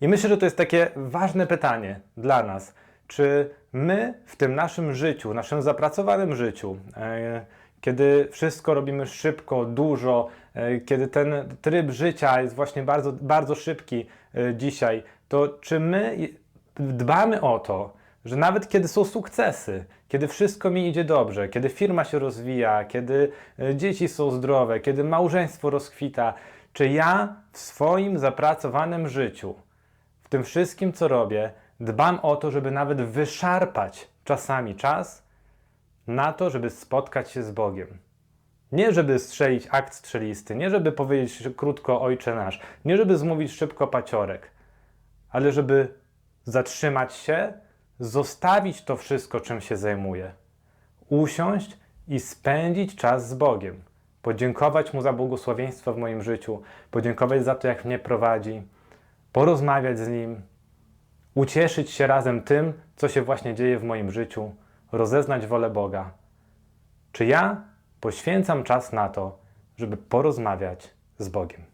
I myślę, że to jest takie ważne pytanie dla nas. Czy my w tym naszym życiu, naszym zapracowanym życiu, e, kiedy wszystko robimy szybko, dużo, e, kiedy ten tryb życia jest właśnie bardzo, bardzo szybki e, dzisiaj, to czy my dbamy o to, że nawet kiedy są sukcesy, kiedy wszystko mi idzie dobrze, kiedy firma się rozwija, kiedy dzieci są zdrowe, kiedy małżeństwo rozkwita, czy ja w swoim zapracowanym życiu, tym wszystkim, co robię, dbam o to, żeby nawet wyszarpać czasami czas na to, żeby spotkać się z Bogiem. Nie żeby strzelić akt strzelisty, nie żeby powiedzieć krótko Ojcze Nasz, nie żeby zmówić szybko paciorek, ale żeby zatrzymać się, zostawić to wszystko, czym się zajmuję, usiąść i spędzić czas z Bogiem, podziękować Mu za błogosławieństwo w moim życiu, podziękować za to, jak mnie prowadzi, porozmawiać z Nim, ucieszyć się razem tym, co się właśnie dzieje w moim życiu, rozeznać wolę Boga. Czy ja poświęcam czas na to, żeby porozmawiać z Bogiem?